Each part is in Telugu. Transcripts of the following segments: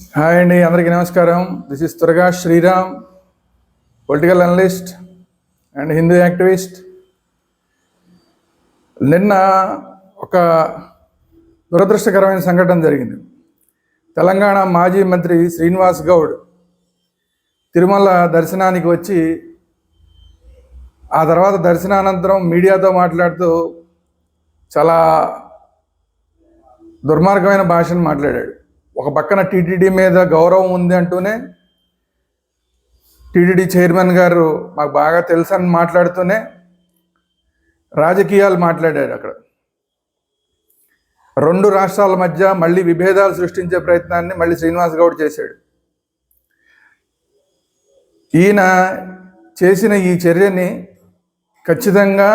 హాయ్ అండి అందరికీ నమస్కారం. దిస్ ఇస్ త్వరగా Sriram political analyst and Hindu activist నిన్న ఒక దురదృష్టకరమైన సంఘటన జరిగింది. తెలంగాణ మాజీ మంత్రి శ్రీనివాస్ గౌడ్ తిరుమల దర్శనానికి వచ్చి ఆ తర్వాత దర్శనానంతరం మీడియాతో మాట్లాడుతూ చాలా దుర్మార్గమైన భాషను మాట్లాడాడు. ఒక పక్కన టీటీడీ మీద గౌరవం ఉంది అంటూనే టీటీడీ చైర్మన్ గారు మాకు బాగా తెలుసు అని మాట్లాడుతూనే రాజకీయాలు మాట్లాడాడు అక్కడ. రెండు రాష్ట్రాల మధ్య మళ్ళీ విభేదాలు సృష్టించే ప్రయత్నాన్ని మళ్ళీ శ్రీనివాస్ గౌడ్ చేశాడు. ఈయన చేసిన ఈ చర్యని ఖచ్చితంగా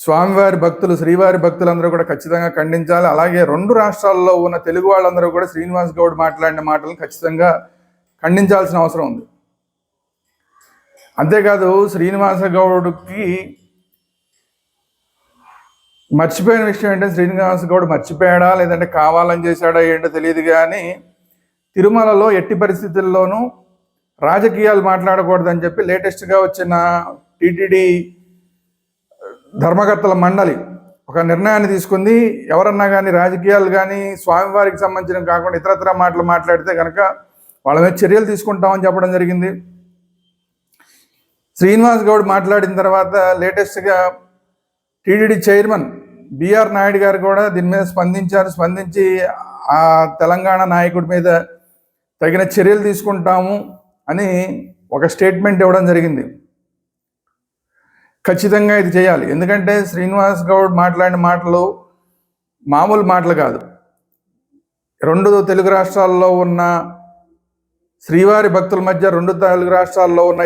స్వామివారి భక్తులు శ్రీవారి భక్తులందరూ కూడా ఖచ్చితంగా ఖండించాలి. అలాగే రెండు రాష్ట్రాల్లో ఉన్న తెలుగు వాళ్ళందరూ కూడా శ్రీనివాస్ గౌడ్ మాట్లాడిన మాటలను ఖచ్చితంగా ఖండించాల్సిన అవసరం ఉంది. అంతేకాదు శ్రీనివాస గౌడ్కి మర్చిపోయిన విషయం ఏంటంటే శ్రీనివాస గౌడ్ మర్చిపోయాడా లేదంటే కావాలని చేశాడా ఏంటో తెలియదు కానీ తిరుమలలో ఎట్టి పరిస్థితుల్లోనూ రాజకీయాలు మాట్లాడకూడదని చెప్పి లేటెస్ట్గా వచ్చిన టీటీడీ ధర్మకర్తల మండలి ఒక నిర్ణయాన్ని తీసుకుంది. ఎవరన్నా కానీ రాజకీయాలు కానీ స్వామివారికి సంబంధించిన కాకుండా ఇతరత్ర మాటలు మాట్లాడితే కనుక వాళ్ళ మీద చర్యలు తీసుకుంటామని చెప్పడం జరిగింది. శ్రీనివాస్ గౌడ్ మాట్లాడిన తర్వాత లేటెస్ట్గా టీటీడీ చైర్మన్ బిఆర్ నాయుడు గారు కూడా దీని మీద స్పందించారు. స్పందించి ఆ తెలంగాణ నాయకుడి మీద తగిన చర్యలు తీసుకుంటాము అని ఒక స్టేట్మెంట్ ఇవ్వడం జరిగింది. ఖచ్చితంగా ఇది చేయాలి. ఎందుకంటే శ్రీనివాస్ గౌడ్ మాట్లాడిన మాటలు మామూలు మాటలు కాదు. రెండు తెలుగు రాష్ట్రాల్లో ఉన్న శ్రీవారి భక్తుల మధ్య రెండు తెలుగు రాష్ట్రాల్లో ఉన్న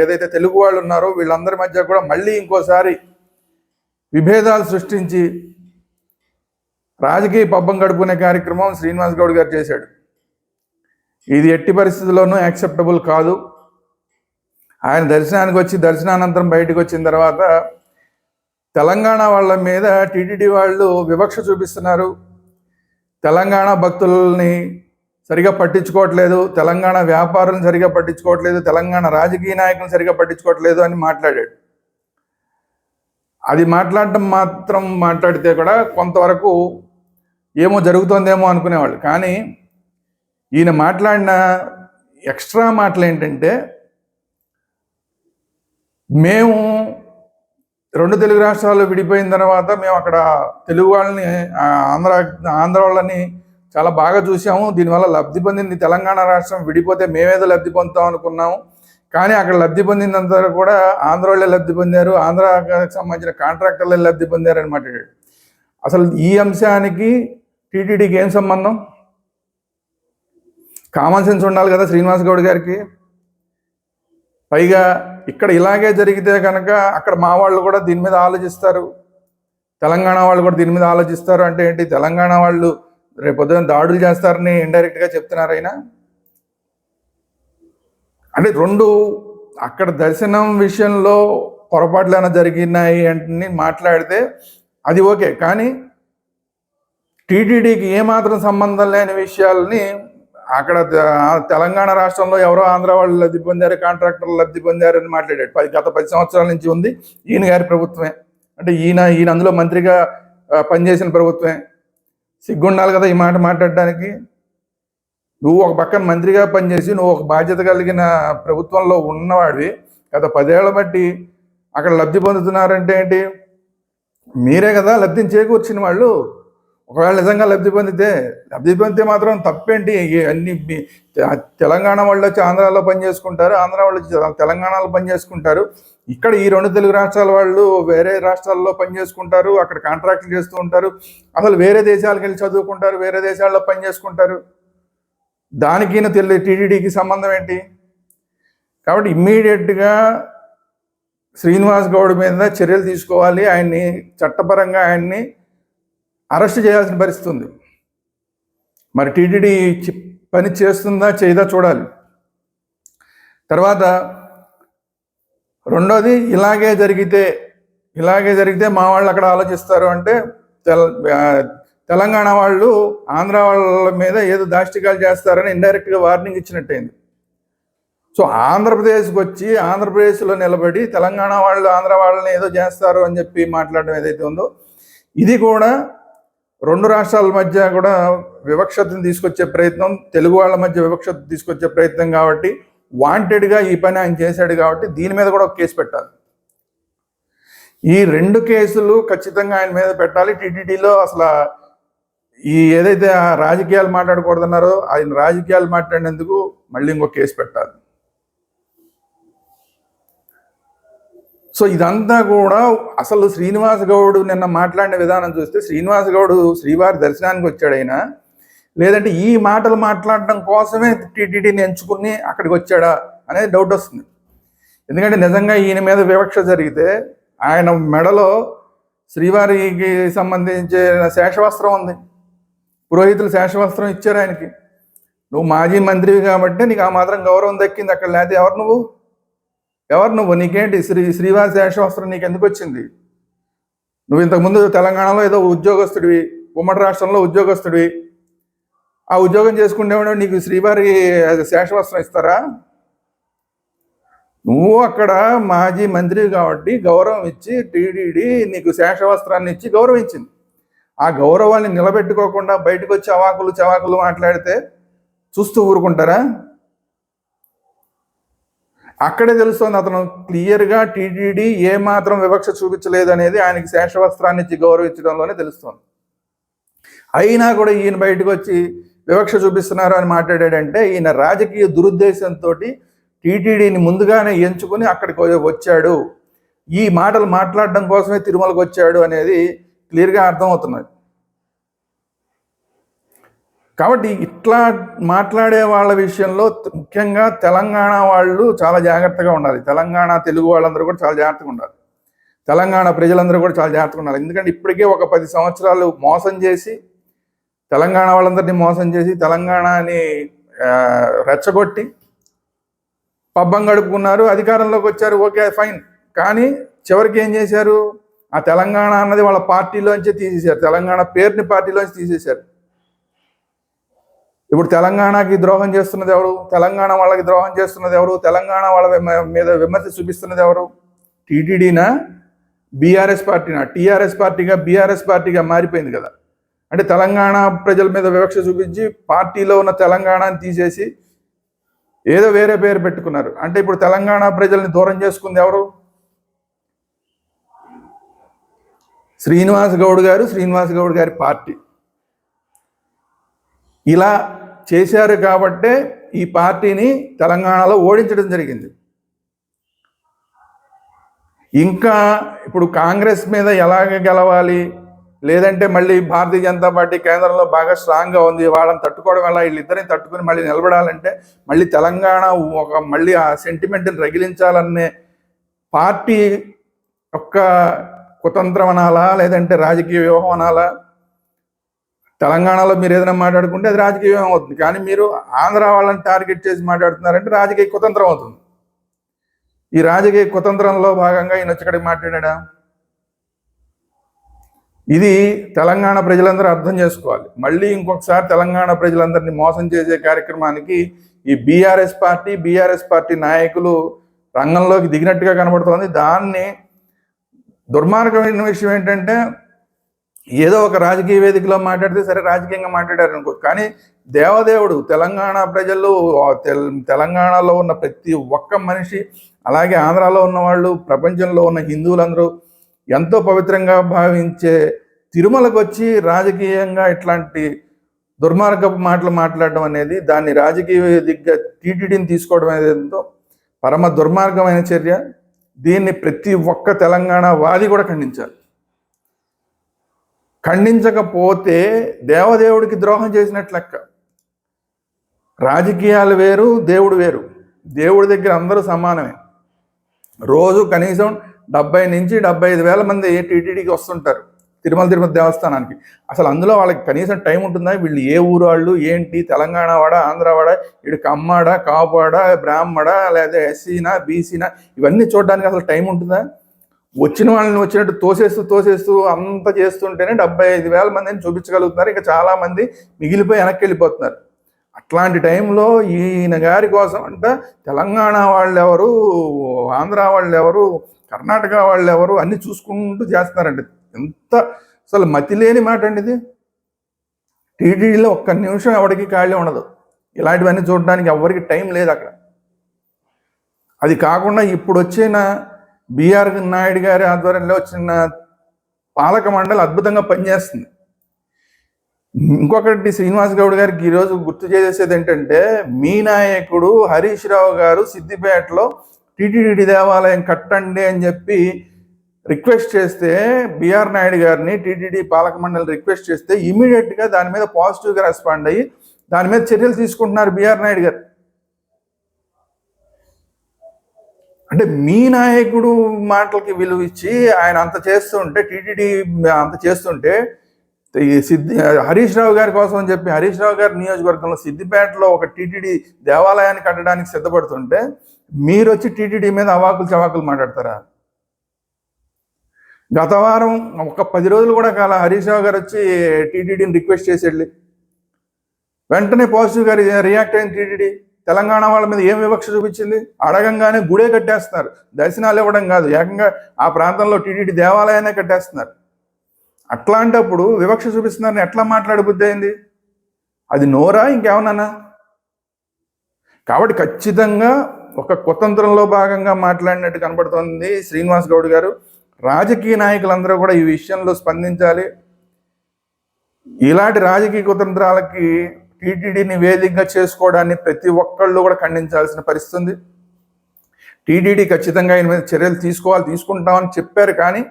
ఏదైతే తెలుగు వాళ్ళు ఉన్నారో వీళ్ళందరి మధ్య కూడా మళ్ళీ ఇంకోసారి విభేదాలు సృష్టించి రాజకీయ పబ్బం గడుపుకునే కార్యక్రమం శ్రీనివాస్ గౌడ్ గారు చేశాడు. ఇది ఎట్టి పరిస్థితుల్లోనూ యాక్సెప్టబుల్ కాదు. ఆయన దర్శనానికి వచ్చి దర్శనానంతరం బయటకు వచ్చిన తర్వాత తెలంగాణ వాళ్ళ మీద టీటీడీ వాళ్ళు వివక్ష చూపిస్తున్నారు. తెలంగాణ భక్తుల్ని సరిగా పట్టించుకోవట్లేదు. తెలంగాణ వ్యాపారులను సరిగా పట్టించుకోవట్లేదు. తెలంగాణ రాజకీయ నాయకులను సరిగా పట్టించుకోవట్లేదు అని మాట్లాడాడు. అది మాట్లాడటం మాత్రం మాట్లాడితే కూడా కొంతవరకు ఏమో జరుగుతోందేమో అనుకునేవాళ్ళు. కానీ ఈయన మాట్లాడిన ఎక్స్ట్రా మాటలు ఏంటంటే మేము రెండు తెలుగు రాష్ట్రాలు విడిపోయిన తర్వాత మేము అక్కడ తెలుగు వాళ్ళని ఆంధ్ర ఆంధ్ర వాళ్ళని చాలా బాగా చూసాము. దీనివల్ల లబ్ధి పొందింది తెలంగాణ రాష్ట్రం. విడిపోతే మేమేదో లబ్ధి పొందుతాం అనుకున్నాము. కానీ అక్కడ లబ్ధి పొందినంత కూడా ఆంధ్ర వాళ్ళే లబ్ధి పొందారు. ఆంధ్రాకి సంబంధించిన కాంట్రాక్టర్లే లబ్ధి పొందారు అనమాట అసలు ఈ అంశానికి టీటీడీకి ఏం సంబంధం? కామన్ సెన్స్ ఉండాలి కదా శ్రీనివాస్ గౌడ్ గారికి. పైగా ఇక్కడ ఇలాగే జరిగితే కనుక అక్కడ మా వాళ్ళు కూడా దీని మీద ఆలోచిస్తారు. తెలంగాణ వాళ్ళు కూడా దీని మీద ఆలోచిస్తారు అంటే ఏంటి? తెలంగాణ వాళ్ళు రేపొద్దున దాడులు చేస్తారని ఇండైరెక్ట్గా చెప్తున్నారు అంటే రెండు అక్కడ దర్శనం విషయంలో పొరపాట్లు ఏమైనా జరిగినాయి అంటే మాట్లాడితే అది ఓకే. కానీ టీటీడీకి ఏమాత్రం సంబంధం లేని విషయాల్ని అక్కడ తెలంగాణ రాష్ట్రంలో ఎవరో ఆంధ్ర వాళ్ళు లబ్ధి పొందారు కాంట్రాక్టర్లు లబ్ధి పొందారు అని మాట్లాడాడు. పది గత పది సంవత్సరాల నుంచి ఉంది. ఈయన గారి ప్రభుత్వమే. అంటే ఈయన ఈయన అందులో మంత్రిగా పనిచేసిన ప్రభుత్వమే. సిగ్గుండాలి కదా ఈ మాట మాట్లాడడానికి. నువ్వు ఒక పక్కన మంత్రిగా పనిచేసి నువ్వు ఒక బాధ్యత కలిగిన ప్రభుత్వంలో ఉన్నవాడివి. గత పదేళ్ళ బట్టి అక్కడ లబ్ధి పొందుతున్నారంటే ఏంటి? మీరే కదా లబ్ధిని చేకూర్చిన వాళ్ళు. ఒకవేళ నిజంగా లబ్ధి పొందితే లబ్ధి పొందితే మాత్రం తప్పేంటి? అన్ని తెలంగాణ వాళ్ళు వచ్చి ఆంధ్రాలో పనిచేసుకుంటారు ఆంధ్ర వాళ్ళు వచ్చి తెలంగాణలో పనిచేసుకుంటారు. ఇక్కడ ఈ రెండు తెలుగు రాష్ట్రాల వాళ్ళు వేరే రాష్ట్రాల్లో పనిచేసుకుంటారు అక్కడ కాంట్రాక్ట్లు చేస్తూ ఉంటారు. అసలు వేరే దేశాలకు వెళ్ళి చదువుకుంటారు వేరే దేశాల్లో పనిచేసుకుంటారు. దానికైనా తెలి టీటీడీకి సంబంధం ఏంటి? కాబట్టి ఇమ్మీడియట్గా శ్రీనివాస్ గౌడ్ మీద చర్యలు తీసుకోవాలి. ఆయన్ని చట్టపరంగా ఆయన్ని అరెస్ట్ చేయాల్సిన పరిస్థితి ఉంది. మరి టీటీడీ పని చేస్తుందా చేయదా చూడాలి. తర్వాత రెండోది ఇలాగే జరిగితే ఇలాగే జరిగితే మా వాళ్ళు అక్కడ ఆలోచిస్తారు అంటే తెల తెలంగాణ వాళ్ళు ఆంధ్ర వాళ్ళ మీద ఏదో దాష్టికాలు చేస్తారని ఇండైరెక్ట్గా వార్నింగ్ ఇచ్చినట్టయింది. సో ఆంధ్రప్రదేశ్కి వచ్చి ఆంధ్రప్రదేశ్లో నిలబడి తెలంగాణ వాళ్ళు ఆంధ్ర వాళ్ళని ఏదో చేస్తారు అని చెప్పి మాట్లాడడం ఏదైతే ఉందో ఇది కూడా రెండు రాష్ట్రాల మధ్య కూడా వివక్షతను తీసుకొచ్చే ప్రయత్నం తెలుగు వాళ్ళ మధ్య వివక్షత తీసుకొచ్చే ప్రయత్నం కాబట్టి వాంటెడ్గా ఈ పని ఆయన చేశాడు కాబట్టి దీని మీద కూడా ఒక కేసు పెట్టాలి. ఈ రెండు కేసులు ఖచ్చితంగా ఆయన మీద పెట్టాలి. టీటీడీలో అసలు ఈ ఏదైతే ఆ రాజకీయాలు మాట్లాడకూడదన్నారో ఆయన రాజకీయాలు మాట్లాడినందుకు మళ్ళీ ఇంకో కేసు పెట్టాలి. సో ఇదంతా కూడా అసలు శ్రీనివాస్ గౌడ్ నిన్న మాట్లాడిన విధానం చూస్తే శ్రీనివాస గౌడు శ్రీవారి దర్శనానికి వచ్చాడైనా లేదంటే ఈ మాటలు మాట్లాడడం కోసమే టీటీడీని ఎంచుకుని అక్కడికి వచ్చాడా అనేది డౌట్ వస్తుంది. ఎందుకంటే నిజంగా ఈయన మీద వివక్ష జరిగితే ఆయన మెడలో శ్రీవారికి సంబంధించిన శేషవస్త్రం ఉంది. పురోహితులు శేషవస్త్రం ఇచ్చారు ఆయనకి. నువ్వు మాజీ మంత్రివి కాబట్టి నీకు ఆ మాత్రం గౌరవం దక్కింది. అక్కడ లేకపోతే ఎవరు నువ్వు? ఎవరు నువ్వు? నీకేంటి? శ్రీ శ్రీవారి శేషవస్త్రం నీకు ఎందుకు వచ్చింది? నువ్వు ఇంతకుముందు తెలంగాణలో ఏదో ఉద్యోగస్తుడివి ఉమ్మడి రాష్ట్రంలో ఉద్యోగస్తుడివి. ఆ ఉద్యోగం చేసుకునేవాడు నీకు శ్రీవారి శేషవస్త్రం ఇస్తారా? నువ్వు అక్కడ మాజీ మంత్రి కాబట్టి గౌరవం ఇచ్చి టీడీడీ నీకు శేషవస్త్రాన్ని ఇచ్చి గౌరవించింది. ఆ గౌరవాన్ని నిలబెట్టుకోకుండా బయటకు వచ్చి అవాకులు చవాకులు మాట్లాడితే చూస్తూ ఊరుకుంటారా? అక్కడే తెలుస్తుంది అతను క్లియర్గా టీటీడీ ఏ మాత్రం వివక్ష చూపించలేదు అనేది ఆయనకి శేషవస్త్రాన్ని ఇచ్చి గౌరవించడంలోనే తెలుస్తుంది. అయినా కూడా ఈయన బయటకు వచ్చి వివక్ష చూపిస్తున్నారు అని మాట్లాడాడంటే ఈయన రాజకీయ దురుద్దేశంతో టీటీడీని ముందుగానే ఎంచుకుని అక్కడికి వచ్చాడు. ఈ మాటలు మాట్లాడడం కోసమే తిరుమలకు వచ్చాడు అనేది క్లియర్గా అర్థమవుతున్నది. కాబట్టి ఇట్లా మాట్లాడే వాళ్ళ విషయంలో ముఖ్యంగా తెలంగాణ వాళ్ళు చాలా జాగ్రత్తగా ఉండాలి. తెలంగాణ తెలుగు వాళ్ళందరూ కూడా చాలా జాగ్రత్తగా ఉండాలి. తెలంగాణ ప్రజలందరూ కూడా చాలా జాగ్రత్తగా ఉండాలి. ఎందుకంటే ఇప్పటికే ఒక పది సంవత్సరాలు మోసం చేసి తెలంగాణ వాళ్ళందరినీ మోసం చేసి తెలంగాణని రెచ్చగొట్టి పబ్బం గడుపుకున్నారు. అధికారంలోకి వచ్చారు. Okay fine. కానీ చివరికి ఏం చేశారు? ఆ తెలంగాణ అన్నది వాళ్ళ పార్టీలోంచి తీసేశారు. తెలంగాణ పేరుని పార్టీలోంచి తీసేశారు. ఇప్పుడు తెలంగాణకి ద్రోహం చేస్తున్నది ఎవరు? తెలంగాణ వాళ్ళకి ద్రోహం చేస్తున్నది ఎవరు? తెలంగాణ వాళ్ళ మీద విమర్శ చూపిస్తున్నది ఎవరు? టీటీడీనా? బీఆర్ఎస్ పార్టీనా? టీఆర్ఎస్ పార్టీగా బీఆర్ఎస్ పార్టీగా మారిపోయింది కదా. అంటే తెలంగాణ ప్రజల మీద వివక్ష చూపించి పార్టీలో ఉన్న తెలంగాణని తీసేసి ఏదో వేరే పేరు పెట్టుకున్నారు. అంటే ఇప్పుడు తెలంగాణ ప్రజల్ని దూరం చేసుకుంది ఎవరు? శ్రీనివాస్ గౌడ్ గారు శ్రీనివాస్ గౌడ్ గారి పార్టీ. ఇలా చేశారు కాబట్టే ఈ పార్టీని తెలంగాణలో ఓడించడం జరిగింది. ఇంకా ఇప్పుడు కాంగ్రెస్ మీద ఎలాగ గెలవాలి? లేదంటే మళ్ళీ భారతీయ జనతా పార్టీ కేంద్రంలో బాగా స్ట్రాంగ్గా ఉంది వాళ్ళని తట్టుకోవడం వల్ల వీళ్ళిద్దరిని తట్టుకుని మళ్ళీ నిలబడాలంటే మళ్ళీ తెలంగాణ ఒక మళ్ళీ ఆ సెంటిమెంట్ని రగిలించాలనే పార్టీ యొక్క కుతంత్రం అనాలా లేదంటే రాజకీయ వ్యూహం అనాలా తెలంగాణలో మీరు ఏదైనా మాట్లాడుకుంటే అది రాజకీయం అవుతుంది. కానీ మీరు ఆంధ్ర వాళ్ళని టార్గెట్ చేసి మాట్లాడుతున్నారంటే రాజకీయ కుతంత్రం అవుతుంది. ఈ రాజకీయ కుతంత్రంలో భాగంగా ఈయన వచ్చి మాట్లాడా? ఇది తెలంగాణ ప్రజలందరూ అర్థం చేసుకోవాలి. మళ్ళీ ఇంకొకసారి తెలంగాణ ప్రజలందరినీ మోసం చేసే కార్యక్రమానికి ఈ బీఆర్ఎస్ పార్టీ బీఆర్ఎస్ పార్టీ నాయకులు రంగంలోకి దిగినట్టుగా కనబడుతోంది. దాన్ని దుర్మార్గమైన విషయం ఏంటంటే ఏదో ఒక రాజకీయ వేదికలో మాట్లాడితే సరే రాజకీయంగా మాట్లాడారు అనుకో. కానీ దేవదేవుడు తెలంగాణ ప్రజలు తెల్- తెలంగాణలో ఉన్న ప్రతి ఒక్క మనిషి అలాగే ఆంధ్రాలో ఉన్న వాళ్ళు ప్రపంచంలో ఉన్న హిందువులందరూ ఎంతో పవిత్రంగా భావించే తిరుమలకు వచ్చి రాజకీయంగా ఇట్లాంటి దుర్మార్గపు మాటలు మాట్లాడడం అనేది దాన్ని రాజకీయ వేదికగా టీటీడీని తీసుకోవడం అనేది ఎంతో పరమ దుర్మార్గమైన చర్య. దీన్ని ప్రతి ఒక్క తెలంగాణ వాది కూడా ఖండించాలి. ఖండించకపోతే దేవదేవుడికి ద్రోహం చేసినట్లు లెక్క. రాజకీయాలు వేరు దేవుడు వేరు. దేవుడి దగ్గర అందరూ సమానమే. రోజు కనీసం డెబ్బై నుంచి డెబ్బై ఐదు వేల మంది టీటీడీకి వస్తుంటారు తిరుమల తిరుపతి దేవస్థానానికి. అసలు అందులో వాళ్ళకి కనీసం టైం ఉంటుందా? వీళ్ళు ఏ ఊరు వాళ్ళు ఏంటి? తెలంగాణ వాడ ఆంధ్ర వాడ వీడు కమ్మాడ కాపాడ బ్రాహ్మడ లేదా ఎస్సీనా బీసీనా? ఇవన్నీ చూడడానికి అసలు టైం ఉంటుందా? వచ్చిన వాళ్ళని వచ్చినట్టు తోసేస్తూ తోసేస్తూ అంత చేస్తుంటేనే డెబ్బై ఐదు వేల మందిని చూపించగలుగుతున్నారు. ఇంకా చాలా మంది మిగిలిపోయి వెనక్కి వెళ్ళిపోతున్నారు. అట్లాంటి టైంలో ఈయన గారి కోసం అంట తెలంగాణ వాళ్ళు ఎవరు ఆంధ్ర వాళ్ళు ఎవరు కర్ణాటక వాళ్ళు ఎవరు అన్ని చూసుకుంటూ చేస్తున్నారండి ఎంత అసలు మతి లేని మాట అండి ఇది. టీటీడీలో ఒక్క నిమిషం ఎవరికి ఖాళీ ఉండదు. ఇలాంటివన్నీ చూడడానికి ఎవరికి టైం లేదు అక్కడ. అది కాకుండా ఇప్పుడు వచ్చిన బీఆర్ నాయుడు గారి ఆధ్వర్యంలో చిన్న పాలక మండలి అద్భుతంగా పనిచేస్తుంది. ఇంకొకటి శ్రీనివాస్ గౌడ్ గారికి ఈరోజు గుర్తు చేసేది ఏంటంటే మీ నాయకుడు హరీష్ రావు గారు సిద్దిపేటలో టీటీడీ దేవాలయం కట్టండి అని చెప్పి రిక్వెస్ట్ చేస్తే బీఆర్ నాయుడు గారిని టీటీడీ పాలక మండలి రిక్వెస్ట్ చేస్తే ఇమీడియట్గా దాని మీద పాజిటివ్గా రెస్పాండ్ అయ్యి దాని మీద చర్యలు తీసుకుంటున్నారు బీఆర్ నాయుడు గారు. అంటే మీ నాయకుడు మాటలకి విలువ ఇచ్చి ఆయన అంత చేస్తుంటే టీటీడీ అంత చేస్తుంటే ఈ సిద్ధి హరీష్ రావు గారి కోసం అని చెప్పి హరీష్ రావు గారి నియోజకవర్గంలో సిద్దిపేటలో ఒక టీటీడీ దేవాలయాన్ని కట్టడానికి సిద్ధపడుతుంటే మీరు వచ్చి టీటీడీ మీద అవాకులు చవాకులు మాట్లాడతారా? గత వారం ఒక పది రోజులు కూడా కాల హరీష్ రావు గారు వచ్చి టీటీడీని రిక్వెస్ట్ చేసి వెళ్ళి వెంటనే పాజిటివ్ గారు రియాక్ట్ అయింది టీటీడీ. తెలంగాణ వాళ్ళ మీద ఏం వివక్ష చూపించింది? అడగంగానే గుడే కట్టేస్తున్నారు. దర్శనాలు ఇవ్వడం కాదు. ఏకంగా ఆ ప్రాంతంలో టీటీడీ దేవాలయాన్నే కట్టేస్తున్నారు. అట్లాంటప్పుడు వివక్ష చూపిస్తున్నారని ఎట్లా మాట్లాడబుద్ధి అయింది? అది నోరా ఇంకేమన్నా కాబట్టి ఖచ్చితంగా ఒక కుతంత్రంలో భాగంగా మాట్లాడినట్టు కనబడుతోంది శ్రీనివాస్ గౌడ్ గారు. రాజకీయ నాయకులందరూ కూడా ఈ విషయంలో స్పందించాలి. ఇలాంటి రాజకీయ కుతంత్రాలకి టీటీడీని వేదికగా చేసుకోవడాన్ని ప్రతి ఒక్కళ్ళు కూడా ఖండించాల్సిన పరిస్థితి ఉంది. టీటీడీ ఖచ్చితంగా ఆయన మీద చర్యలు తీసుకోవాలి తీసుకుంటామని చెప్పారు కానీ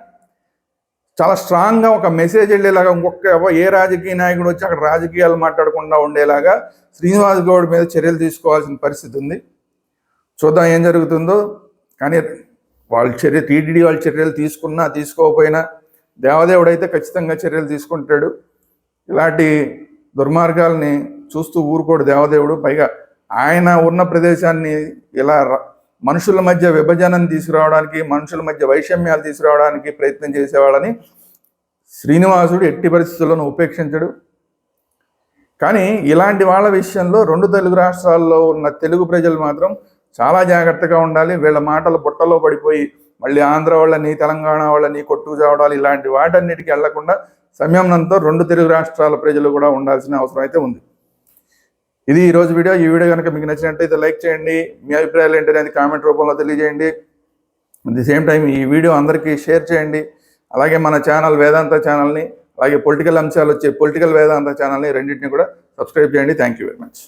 చాలా స్ట్రాంగ్గా ఒక మెసేజ్ వెళ్ళేలాగా ఇంకొక ఏ రాజకీయ నాయకుడు వచ్చి అక్కడ రాజకీయాలు మాట్లాడకుండా ఉండేలాగా శ్రీనివాస్ గౌడ్ మీద చర్యలు తీసుకోవాల్సిన పరిస్థితి ఉంది. చూద్దాం ఏం జరుగుతుందో. కానీ వాళ్ళ చర్య టీటీడీ వాళ్ళ చర్యలు తీసుకున్నా తీసుకోకపోయినా దేవదేవుడు అయితే ఖచ్చితంగా చర్యలు తీసుకుంటాడు. ఇలాంటి దుర్మార్గాల్ని చూస్తూ ఊరుకోడు దేవదేవుడు. పైగా ఆయన ఉన్న ప్రదేశాన్ని ఇలా మనుషుల మధ్య విభజనను తీసుకురావడానికి మనుషుల మధ్య వైషమ్యాలు తీసుకురావడానికి ప్రయత్నం చేసేవాళ్ళని శ్రీనివాసుడు ఎట్టి పరిస్థితుల్లోనూ ఉపేక్షించడు. కానీ ఇలాంటి వాళ్ళ విషయంలో రెండు తెలుగు రాష్ట్రాల్లో ఉన్న తెలుగు ప్రజలు మాత్రం చాలా జాగ్రత్తగా ఉండాలి. వీళ్ళ మాటలు బుట్టలో పడిపోయి మళ్ళీ ఆంధ్ర వాళ్ళని తెలంగాణ వాళ్ళని కొట్టుకు చావడాలు ఇలాంటి వాటన్నిటికీ వెళ్ళకుండా సంయమనంతో రెండు తెలుగు రాష్ట్రాల ప్రజలు కూడా ఉండాల్సిన అవసరం అయితే ఉంది. ఇది ఈ రోజు వీడియో. ఈ వీడియో కనుక మీకు నచ్చినట్టయితే లైక్ చేయండి. మీ అభిప్రాయాలు ఏంటి అనేది కామెంట్ రూపంలో తెలియజేయండి. అట్ ది సేమ్ టైం ఈ వీడియో అందరికీ షేర్ చేయండి. అలాగే మన ఛానల్ వేదాంత ఛానల్ని అలాగే పొలిటికల్ అంశాలు వచ్చే పొలిటికల్ వేదాంత ఛానల్ని రెండింటిని కూడా సబ్స్క్రైబ్ చేయండి. Thank you very much